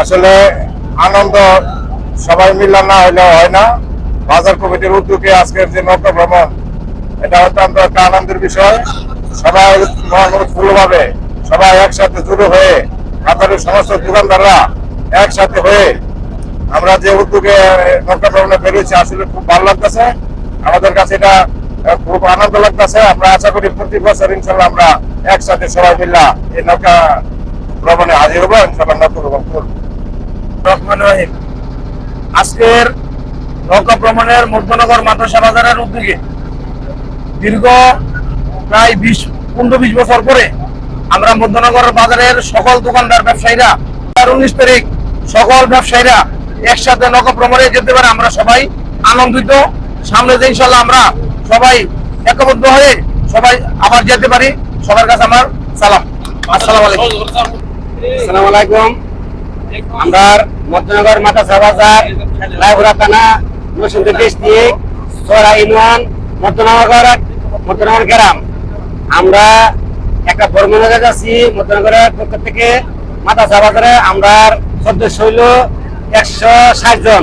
আসলে আনন্দ সবাই মিলে না হইলেও হয় না। বাজার কমিটির উদ্যোগে আজকের যে নৌকা ভ্রমণ, এটা অত্যন্ত একটা আনন্দের বিষয়। সবাই মনোৎফুল্লভাবে সবাই একসাথে জুড়ে হয়ে কাতারের সমস্ত দোকানদাররা একসাথে হয়ে আমরা যে উদ্যোগে নৌকা ভ্রমণে বেরিয়েছি, আসলে খুব ভালো লাগতেছে। আমাদের কাছে এটা খুব আনন্দ লাগতেছে। আমরা আশা করি প্রতি বছর ইনশাল্লাহ আমরা একসাথে সবাই মিল্লা এই নৌকা ভ্রমণে হাজির হব, ইনশাল্লাহ নৌকা ভ্রমণ করব। রহমান রহিম। আজকের নৌকা ভ্রমণের মধ্যনগর মাদ্রাসা বাজারের উদ্যোগে দীর্ঘ প্রায় বিশ, পনেরো, বিশ বছর পরে আমরা মধ্যনগর বাজারের সকল দোকানদার, ব্যবসায়ীরা উনিশ তারিখ সকল ব্যবসায়ীরা একসাথে নৌকা ভ্রমণে যেতে পারে। আমরা সবাই আনন্দিত। সামনে যে ইনশাল্লাহ আমরা সবাই একবদ্ধ হয়ে সবাই আবার যেতে পারি। সবার কাছে আমার সালাম। আসসালামু আলাইকুম। আসসালামু আলাইকুম। আমরা মধ্যনগর মাদ্রাসা বাজার লাইপুরা থানা, নরসিংদী ডিস্ট্রিক্ট সোরা ইউনিয়ন, মধ্যনগর মধ্যনগর গ্রাম। আমরা একটা ভ্রমণে যাচ্ছি মধ্যনগরের পক্ষ থেকে মাদ্রাসা বাজারে আমরা সদস্য হইল একশো ষাট জন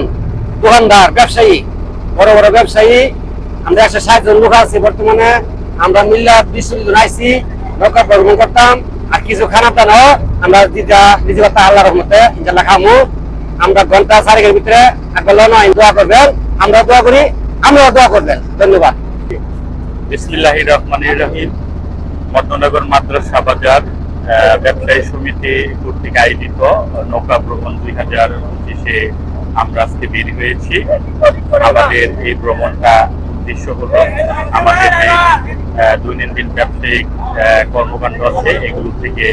দোকানদার, ব্যবসায়ী। বড় বড় ব্যবসায়ী। আমরা একশো ষাট জন লোক আছি বর্তমানে। আমরা মিল্লা বিশ জন আইসি নৌকা ভ্রমণ করতাম। আর কিছু খানা টানাও আমরা দিদা নিজে কথা আল্লাহ রহমতে খামু। আমরা ঘণ্টা চারেকের ভিতরে একবার নয় দোয়া করবেন আমরা দোয়া করি, আমরাও দোয়া করবেন। ধন্যবাদ। বিসমিল্লাহ রহমান রহিম। মধ্যনগর মাদ্রাসা বাজার ব্যবসায়ী সমিতি কর্তৃক আয়োজিত নৌকা ভ্রমণ দুই হাজার পঁচিশে আমরা আজকে বের হয়েছি। আমাদের এই ভ্রমণটা উদ্দেশ্য হলো আমাদের দৈনন্দিন ব্যবসায়িক কর্মকাণ্ড আছে। এগুলো থেকে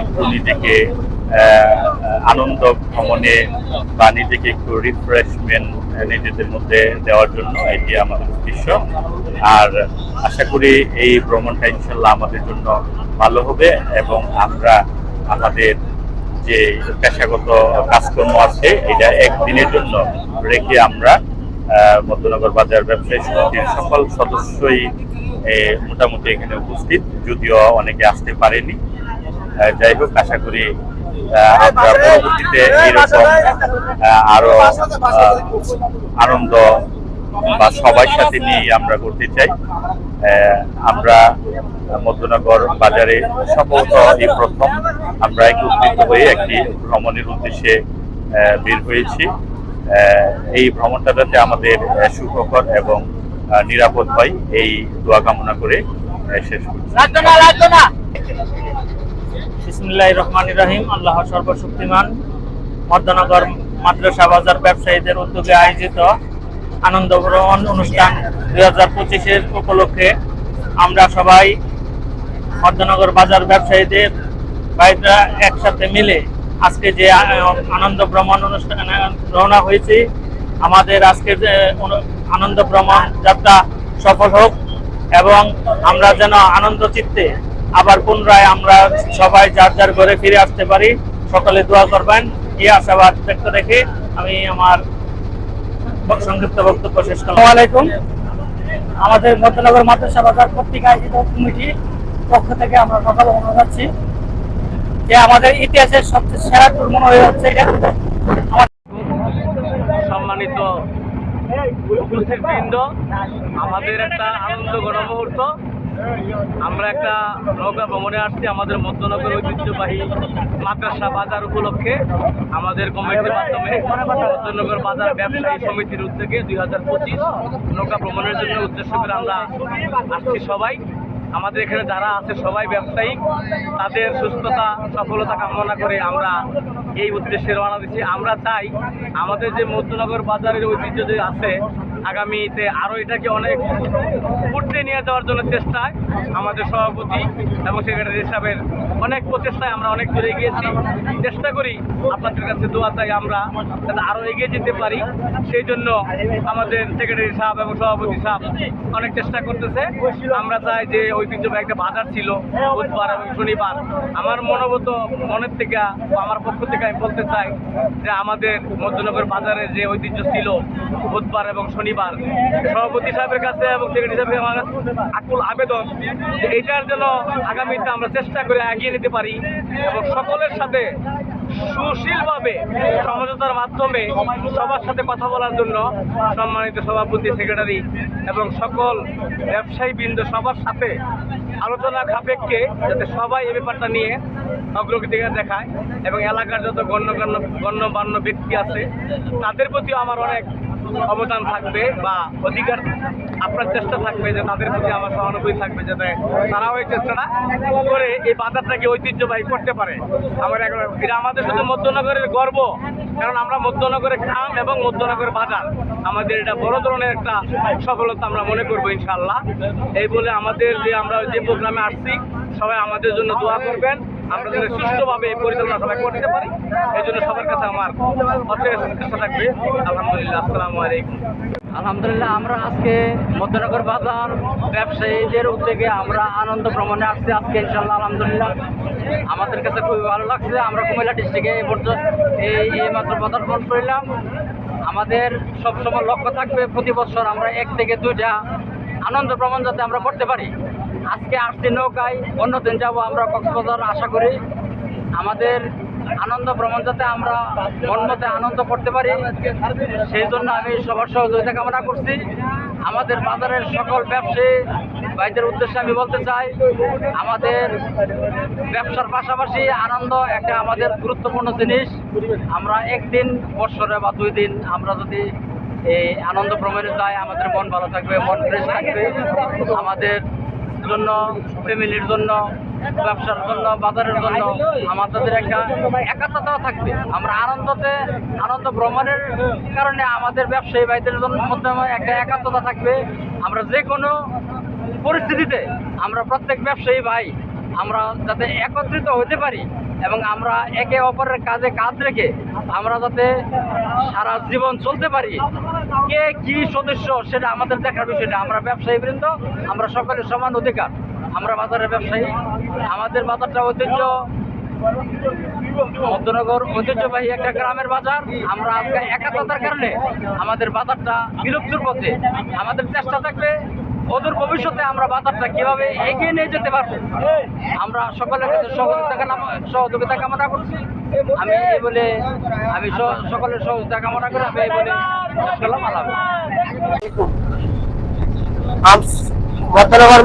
একটু নিজেকে আনন্দ ভ্রমণে বা নিজেকে একটু রিফ্রেশমেন্ট নিজেদের মধ্যে দেওয়ার জন্য এটি আমাদের উদ্দেশ্য। আর আশা করি এই ভ্রমণটা ইনশাল্লাহ আমাদের জন্য ভালো হবে এবং আমরা আমাদের যে পেশাগত কাজকর্ম আছে, এটা একদিনের জন্য রেখে আমরা মধ্যনগর বাজার ব্যবসায়ী সমিতির সকল সদস্যই মোটামুটি এখানে উপস্থিত, যদিও অনেকে আসতে পারেনি। যাই হোক, আশা করি আমরা পরবর্তীতে এরকম আরও আনন্দ বা সবার সাথে নিয়ে আমরা করতে চাই। আমরা মধ্যনগর বাজারে সম্ভবত এই প্রথম। আমরা একত্রিত হয়ে একটি ভ্রমণের উদ্দেশ্যে বের হয়েছি। এই ভ্রমণটা যাতে আমাদের সুখকর এবং নিরাপদ হয় এই দোয়া কামনা করে শেষ করছি। বিসমুল্লাহ রহমান রহিম আল্লাহ সর্বশক্তিমান। মধ্যনগর মাদ্রাসা বাজার ব্যবসায়ীদের উদ্যোগে আয়োজিত আনন্দ ভ্রমণ অনুষ্ঠান দুই হাজার পঁচিশের উপলক্ষে আমরা সবাই মধ্যনগর বাজার ব্যবসায়ীদের বাইরা একসাথে মিলে আজকে যে আনন্দ ভ্রমণ অনুষ্ঠানে রওনা হয়েছি আমাদের আজকের যে অনু- আনন্দ ভ্রমণ যাত্রা সফল হোক এবং আমরা যেন আনন্দ চিত্তে আবার পুনরায় আমরা সবাই যার যার ঘরে ফিরে আসতে পারি, সকলে দোয়া করবেন। এই আশাবাদ ব্যক্ত রেখে আমি আমার সংক্ষিপ্ত বক্তব্য শেষ করলাম। আমাদের মধ্যনগর মাদ্রাসা বাজার কর্তৃক আয়োজিত কমিটি পক্ষ থেকে আমরা সকাল অনুরোধ যাচ্ছি যে আমাদের ইতিহাসের সবচেয়ে সেরা টুর মনে হয়ে যাচ্ছে এটা সম্মানিত উপস্থিত বৃন্দ আমাদের একটা আনন্দ গণমুহূর্ত। আমরা একটা নৌকা ভ্রমণে আসছি আমাদের মধ্যনগর ঐতিহ্যবাহী মাদ্রাসা বাজার উপলক্ষে। আমাদের কমিটির মাধ্যমে মধ্যনগর বাজার ব্যবসায়ী সমিতির উদ্যোগে দুই হাজার পঁচিশ নৌকা ভ্রমণের জন্য উদ্দেশ্য করে আমরা আসছি সবাই। আমাদের এখানে যারা আছে সবাই ব্যবসায়ী, তাদের সুস্থতা, সফলতা কামনা করে আমরা এই উদ্দেশ্যে রওনা দিচ্ছি। আমরা চাই আমাদের যে মধ্যনগর বাজারের ঐতিহ্য যে আছে আগামীতে আরও এটাকে অনেক উঠতে নিয়ে যাওয়ার জন্য চেষ্টায় আমাদের সভাপতি এবং সেক্রেটারি হিসাবের অনেক প্রচেষ্টায় আমরা অনেক দূরে গিয়েছি। চেষ্টা করি আপনাদের কাছে দোয়া চাই আমরা যাতে আরও এগিয়ে যেতে পারি। সেই জন্য আমাদের সেক্রেটারি সাহেব এবং সভাপতি সাহেব অনেক চেষ্টা করতেছে। আমরা চাই যে ঐতিহ্যবাহী একটা বাজার ছিল, বুধবার এবং শনিবার। আমার মনোগত মনের থেকে, আমার পক্ষ থেকে আমি বলতে চাই যে আমাদের মধ্যনগর বাজারে যে ঐতিহ্য ছিল, বুধবার এবং শনিবার সভাপতি সাহেবের কাছে এবং সেক্রেটারি সাহেবের আমার আকুল আবেদন যে এইটার জন্য আগামীতে আমরা চেষ্টা করে এগিয়ে নিতে পারি এবং সকলের সাথে সুশীলভাবে সমঝোতার মাধ্যমে সবার সাথে কথা বলার জন্য সম্মানিত সভাপতি, সেক্রেটারি এবং সকল ব্যবসায়ী বৃন্দ সবার সাথে আলোচনা সাপেক্ষে যাতে সবাই এই ব্যাপারটা নিয়ে অগ্রগতি দেখায় এবং এলাকার যত গণ্যগণ্য গণ্যমান্য ব্যক্তি আছে, তাদের প্রতিও আমার অনেক অবদান থাকবে বা অধিকার, আপনার চেষ্টা থাকবে যে তাদের প্রতি আমার সহানুভূতি থাকবে যাতে তারাও এই চেষ্টাটা করে এই বাজারটাকে ঐতিহ্যবাহী করতে পারে। আমার এটা আমাদের শুধু মধ্যনগরের গর্ব, কারণ আমরা মধ্যনগরের খাম এবং মধ্যনগরের বাজার। আমাদের এটা বড় ধরনের একটা সফলতা আমরা মনে করব ইনশাল্লাহ এই বলে আমাদের যে আমরা যে প্রোগ্রামে আসছি, সবাই আমাদের জন্য দোয়া করবেন। আমরা যেন সুষ্ঠুভাবে পরিচালনা সবাই করতে পারি। এই জন্য সবার কাছে আমার থাকবে। আলহামদুলিল্লাহ, আসসালামু আলাইকুম। আলহামদুলিল্লাহ, আমরা আজকে মধ্যনগর বাজার ব্যবসায়ীদের উদ্যোগে আমরা আনন্দ ভ্রমণে আসছি আজকে ইনশাল্লাহ আলহামদুলিল্লাহ। আমাদের কাছে খুবই ভালো লাগছে। আমরা কুমিল্লা ডিস্ট্রিক্টে এই পর্যন্ত এই এই মাত্র পদার্পণ করলাম। আমাদের সবসময় লক্ষ্য থাকবে প্রতি বছর আমরা এক থেকে দুইটা আনন্দ ভ্রমণ যাতে আমরা করতে পারি। আজকে আসছি নৌকায় অন্যদিন যাব আমরা কক্সবাজার, আশা করি আমাদের আনন্দ ভ্রমণ যাতে আমরা মনমতে আনন্দ করতে পারি। সেই জন্য আমি সবার সহযোগিতা কামনা করছি। আমাদের বাজারের সকল ব্যবসায়ী ভাইদের উদ্দেশ্যে আমি বলতে চাই, আমাদের ব্যবসার পাশাপাশি আনন্দ একটা আমাদের গুরুত্বপূর্ণ জিনিস। আমরা একদিন বৎসরে বা দুই দিন আমরা যদি এই আনন্দ ভ্রমণে যাই, আমাদের মন ভালো থাকবে, মন ফ্রেশ থাকবে। আমাদের জন্য, ফ্যামিলির জন্য, ব্যবসার জন্য, বাজারের জন্য আমাদের একটা একাত্মতা থাকবে। আমরা আনন্দতে, আনন্দ ভ্রমণের কারণে আমাদের ব্যবসায়ী ভাইদের জন্য মধ্যে একটা একাত্মতা থাকবে। আমরা যে কোনো পরিস্থিতিতে আমরা প্রত্যেক ব্যবসায়ী ভাই আমরা যাতে একত্রিত হতে পারি এবং আমরা একে অপরের কাজে কাজ রেখে আমরা যাতে সারা জীবন চলতে পারি। কে কি সদস্য সেটা আমাদের দেখার বিষয়টা আমরা ব্যবসায়ী বৃন্দ, আমরা সকলের সমান অধিকার। আমরা বাজারের ব্যবসায়ী। আমাদের বাজারটা ঐতিহ্য। মধ্যনগর ঐতিহ্যবাহী একটা গ্রামের বাজার। আমরা আজকে একাত্মতার কারণে আমাদের বাজারটা বিলুপ্তির পথে। আমাদের চেষ্টা থাকবে অদূর ভবিষ্যতে আমরা বাজারটা কীভাবে এগিয়ে নিয়ে যেতে পারব? আমরা সকলের কাছে সহযোগিতা সহযোগিতা কামনা করছি। আমি এই বলে আমি সকলের সহযোগিতা কামনা করে। আমি এই বলে শেষ করলাম আল্লাহ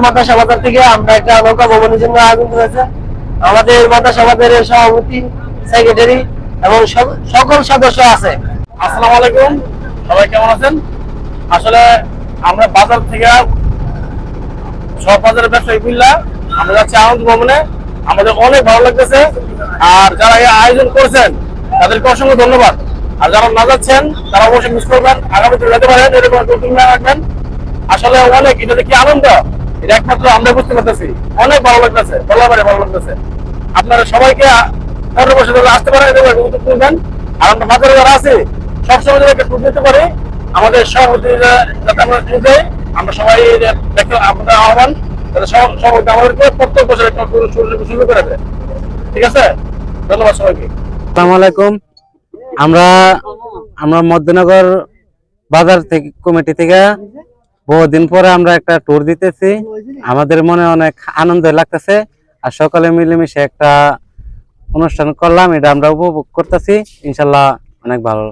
মাদ্রাসা বাজার থেকে আমরা একটা নৌকা ভবনের জন্য আয়োজন করেছে। আমাদের মাদ্রাসা বাজারের সভাপতি সেক্রেটারি এবং সব- সকল সদস্য আছে। আসসালামু আলাইকুম। সবাই কেমন আছেন? আসলে আমরা বাজার থেকে সব ব্যবসায়ী মিল্লা, আমরা যাচ্ছি আনন্দ ভবনে। আমাদের অনেক ভালো লাগতেছে। আর যারা এই আয়োজন করেছেন, তাদেরকে অসংখ্য ধন্যবাদ। আর যারা না যাচ্ছেন, তারা অবশ্যই মিস করবেন। আগামীতে যেতে পারেন, এরকম নিয়ে রাখবেন। আসলে অনেক, এটা কি আনন্দ। এটা একমাত্র আমরা বুঝতে পারতেছি। অনেক ভালো লাগতেছে, বলা পারে ভালো লাগতেছে। আপনারা সবাইকে ধরে আসতে পারেন, এরকম উদ্যোগ নেবেন। আর আমরা বাজারে যারা আছে, সবসময় যদি একটা ট্যুর দিতে পারি। আমাদের সভাপতি যাতে আমরা ট্যুর দেয় আমরা সবাই দেখতে আপনাদের আহ্বান সভাপতি প্রত্যেক বছর একটা শুরু- করে ঠিক আছে? ধন্যবাদ সবাইকে। আসসালামু আলাইকুম। আমরা আমরা মধ্যনগর বাজার থেকে কমিটি থেকে বহুদিন পরে আমরা একটা ট্যুর দিতেছি। আমাদের মনে অনেক আনন্দ লাগতেছে। আর সকলে মিলেমিশে একটা অনুষ্ঠান করলাম, এটা আমরা উপভোগ করতেছি। ইনশাল্লাহ অনেক ভালো